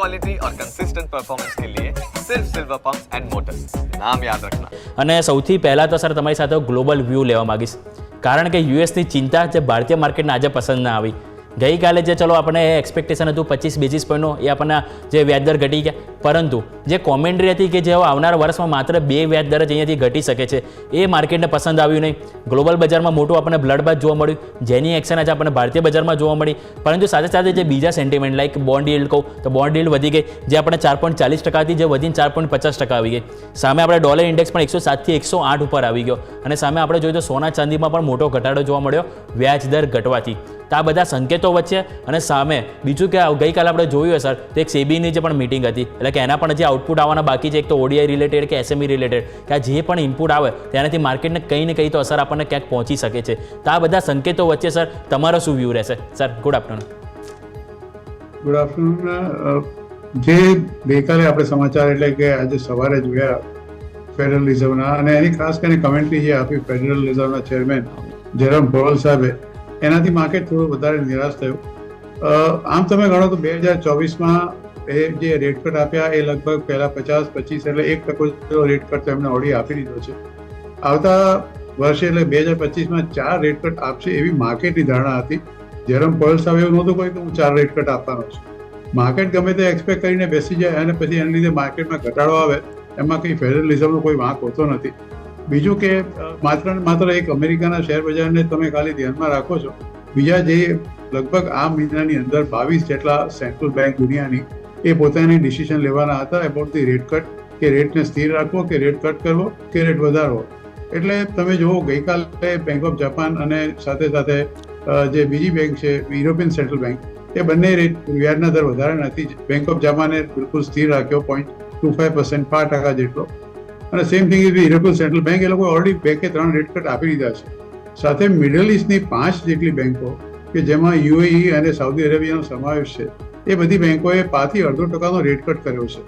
Quality और consistent performance के लिए सिर्फ सिल्वर पंप्स एंड मोटर्स नाम याद रखना અને સૌથી પહેલાં તો સર તમારી સાથે ગ્લોબલ વ્યૂ લેવા માગીશ કારણ કે યુએસની ચિંતા જે ભારતીય માર્કેટને આજે પસંદ ના આવી ગઈકાલે જે ચલો આપણે એક્સપેક્ટેશન હતું પચીસ બેઝિસ પોઈન્ટનો એ આપણને જે વ્યાજદર ઘટી ગયા પરંતુ જે કોમેન્ટ્રી હતી કે જે આવનાર વર્ષમાં માત્ર બે વ્યાજદર જ અહીંયાથી ઘટી શકે છે, એ માર્કેટને પસંદ આવ્યું નહીં. ગ્લોબલ બજારમાં મોટું આપણને બ્લડ બાદ જોવા મળ્યું. જેની એક્શન આજે આપણને ભારતીય બજારમાં જોવા મળી. પરંતુ સાથે સાથે જે બીજા સેન્ટિમેન્ટ લાઈક બોન્ડ yield કહું, તો બોન્ડ yield વધી ગઈ, જે આપણે ચાર પોઈન્ટ ચાલીસ ટકાથી જે વધીને ચાર પોઈન્ટ પચાસ ટકા આવી ગઈ. સામે આપણે ડોલર ઇન્ડેક્સ પણ એકસો સાતથી એકસો આઠ ઉપર આવી ગયો. અને સામે આપણે જોઈએ તો સોના ચાંદીમાં પણ મોટો ઘટાડો જોવા મળ્યો, વ્યાજ દર ઘટવાથી. તો આ બધા સંકેતો વચ્ચે અને સામે બીજું કે ગઈકાલે આપણે જોયું સર તો એક સેબીની જે પણ મિટિંગ હતી, એટલે કે એના પણ જે આઉટપુટ આવવાના બાકી છે, એક તો ઓડીઆઈ રિલેટેડ કે એસએમઈ રિલેટેડ કે આ જે પણ ઇનપુટ આવે, તેનાથી માર્કેટને કંઈ ને કંઈ તો અસર આપણને ક્યાંક પહોંચી શકે છે. તો આ બધા સંકેતો વચ્ચે, સર, તમારો શું વ્યૂ રહેશે? Sir good afternoon good afternoon જે ગઈકાલે આપણે સમાચાર એટલે કે આજે સવારે જોયા ફેડરલ રિઝર્વના અને એની ખાસ કરીને કમેન્ટ્રી જે આપી ફેડરલ રિઝર્વના ચેરમેન જેરમ પોવલ સાહેબે, એનાથી માર્કેટ થોડું વધારે નિરાશ થયું. આમ તમે ગણો તો બે હજાર ચોવીસમાં એ જે રેટ કટ આપ્યા એ લગભગ પહેલાં પચાસ, પચીસ એટલે એક ટકો રેટ કટ તો એમને ઓડી આપી દીધો છે. આવતા વર્ષે એટલે બે હજાર પચીસમાં ચાર રેટ કટ આપશે એવી માર્કેટની ધારણા હતી. જેરમ પોલ સાહેબ એવું નહોતું કોઈ કે હું ચાર રેટ કટ આપવાનો છું. માર્કેટ ગમે તે એક્સપેક્ટ કરીને બેસી જાય અને પછી એના લીધે માર્કેટમાં ઘટાડો આવે, એમાં કંઈ ફેડરલિઝમનો કોઈ વાંક હોતો નથી. બીજું કે માત્ર ને માત્ર એક અમેરિકાના શેર બજારને તમે ખાલી ધ્યાનમાં રાખો છો. બીજા જે લગભગ આ મહિનાની અંદર બાવીસ જેટલા સેન્ટ્રલ બેંક દુનિયાની એ પોતાની ડિસિઝન લેવાના હતા એબાઉટ ધી રેટ કટ કે રેટને સ્થિર રાખવો, કે રેટ કટ કરવો, કે રેટ વધારવો. એટલે તમે જુઓ, ગઈકાલે બેંક ઓફ જાપાન અને સાથે સાથે જે બીજી બેંક છે યુરોપિયન સેન્ટ્રલ બેંક એ બંને રેટ વ્યાજના દર વધારે નથી. બેંક ઓફ જાપાને બિલકુલ સ્થિર રાખ્યો પોઈન્ટ ટુ ફાઈવ પર્સન્ટ પાંચ ટકા જેટલો. અને same thing is European central bank એ લોકો ઓલરેડી બે કે ત્રણ રેટ કટ આપી દીધા છે. સાથે મિડલ ઇસ્ટની પાંચ જેટલી બેંકો કે જેમાં યુએઈ અને સાઉદી અરેબિયાનો સમાવેશ છે એ બધી બેંકોએ પાથી અડધો ટકાનો રેટ કટ કર્યો છે.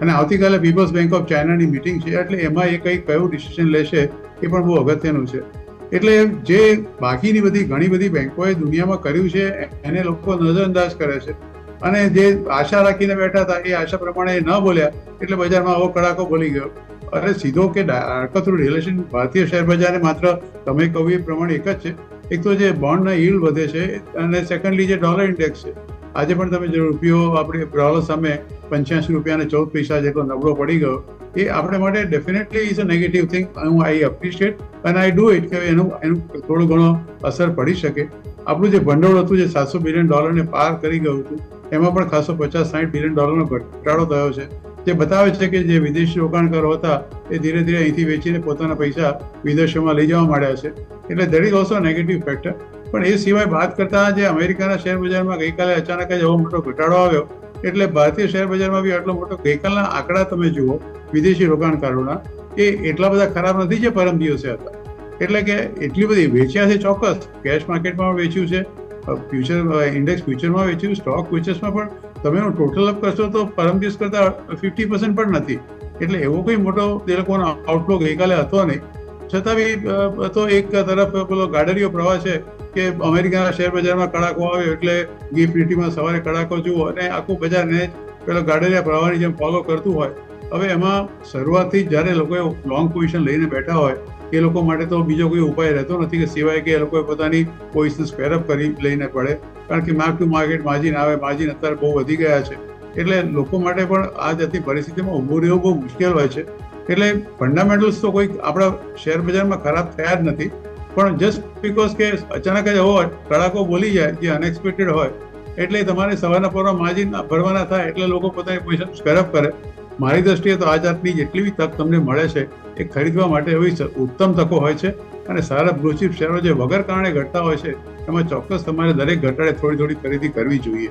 અને આવતીકાલે પીપલ્સ બેંક ઓફ ચાઇનાની મિટિંગ છે, એટલે એમાં એ કંઈ કયું ડિસિઝન લેશે એ પણ બહુ અગત્યનું છે. એટલે જે બાકીની બધી ઘણી બધી બેંકોએ દુનિયામાં કર્યું છે, એને લોકો નજરઅંદાજ કરે છે. અને જે આશા રાખીને બેઠા હતા, એ આશા પ્રમાણે ન બોલ્યા, એટલે બજારમાં આવો કડાકો બોલી ગયો. અરે સીધો કે આડકતરું રિલેશન ભારતીય શેર બજારને માત્ર તમે કહ્યું એ પ્રમાણે એક જ છે. એક તો જે બોન્ડના યીલ્ડ વધે છે, અને સેકન્ડલી જે ડોલર ઇન્ડેક્સ છે આજે પણ તમે જે રૂપિયો આપણે ડોલર સામે પંચ્યાસી રૂપિયા અને ચૌદ પૈસા જેટલો નબળો પડી ગયો, એ આપણે માટે definitely is a negative thing હું આઈ એપ્રિશિએટ અને આઈ ડુ ઇટ કે એનું એનું થોડું ઘણો અસર પડી શકે. આપણું જે ભંડોળ હતું, જે સાતસો બિલિયન ડોલરને પાર કરી ગયું હતું, એમાં પણ ખાસો પચાસ સાઠ બિલિયન ડોલરનો ઘટાડો થયો છે. જે બતાવે છે કે જે વિદેશી રોકાણકારો હતા, એ ધીરે ધીરે અહીંથી વેચીને પોતાના પૈસા વિદેશોમાં લઈ જવા માંડ્યા છે. એટલે that is also negative factor પણ એ સિવાય વાત કરતા જે અમેરિકાના શેર બજારમાં ગઈકાલે અચાનક જ એવો મોટો ઘટાડો આવ્યો, એટલે ભારતીય શેર બજારમાં બી આટલો મોટો ગઈકાલના આંકડા તમે જુઓ, વિદેશી રોકાણકારોના, એ એટલા બધા ખરાબ નથી જે પરમ દિવસે હતા. એટલે કે એટલી બધી વેચ્યા છે ચોક્કસ, કેશ માર્કેટમાં વેચ્યું છે ફ્યુચર ઇન્ડેક્સ ફ્યુચરમાં વેચ્યું, સ્ટોક ફ્યુચર્સમાં પણ. તમે એનું ટોટલ અપ કરશો તો પરમ દિવસ કરતાં ફિફ્ટી પર્સન્ટ પણ નથી. એટલે એવો કોઈ મોટો તે લોકોનો આઉટલો ગઈકાલે હતો નહીં. છતાં બી તો એક તરફ પેલો ગાડરીયો પ્રવાહ છે કે અમેરિકાના શેર બજારમાં કડાકો આવ્યો એટલે ગિફ્ટ નિફ્ટીમાં સવારે કડાકો જુઓ અને આખું બજારને પેલો ગાડરિયા પ્રવાહની જેમ ફોલો કરતું હોય. હવે એમાં શરૂઆતથી જ્યારે લોકોએ લોંગ પોઝિશન લઈને બેઠા હોય, એ લોકો માટે તો બીજો કોઈ ઉપાય રહેતો નથી કે સિવાય કે એ લોકોએ પોતાની પોઝિશન સ્પેરઅપ કરી લઈને પડે. કારણ કે માર્ક ટુ માર્કેટ માર્જિન આવે માર્જિન અત્યારે બહુ વધી ગયા છે. એટલે લોકો માટે પણ આ જાતની પરિસ્થિતિમાં ઊભું રહેવું બહુ મુશ્કેલ હોય છે. એટલે ફંડામેન્ટલ્સ તો કોઈ આપણા શેર બજારમાં ખરાબ થયા જ નથી. પણ જસ્ટ બીકોઝ કે અચાનક જ એવો કડાકો બોલી જાય, જે અનએક્સપેક્ટેડ હોય, એટલે તમારે સવારના પોરમાં માર્જિન ભરવાના થાય, એટલે લોકો પોતાની પોઝિશન સ્પેરઅપ કરે. મારી દ્રષ્ટિએ તો આ જાતની જેટલી બી તક તમને મળે છે, એ ખરીદવા માટે એવી ઉત્તમ તકો હોય છે. અને સારા બ્લુચિપ શેરો જે વગર કારણે ઘટતા હોય છે, એમાં ચોક્કસ તમારે દરેક ઘટાડે થોડી થોડી ખરીદી કરવી જોઈએ.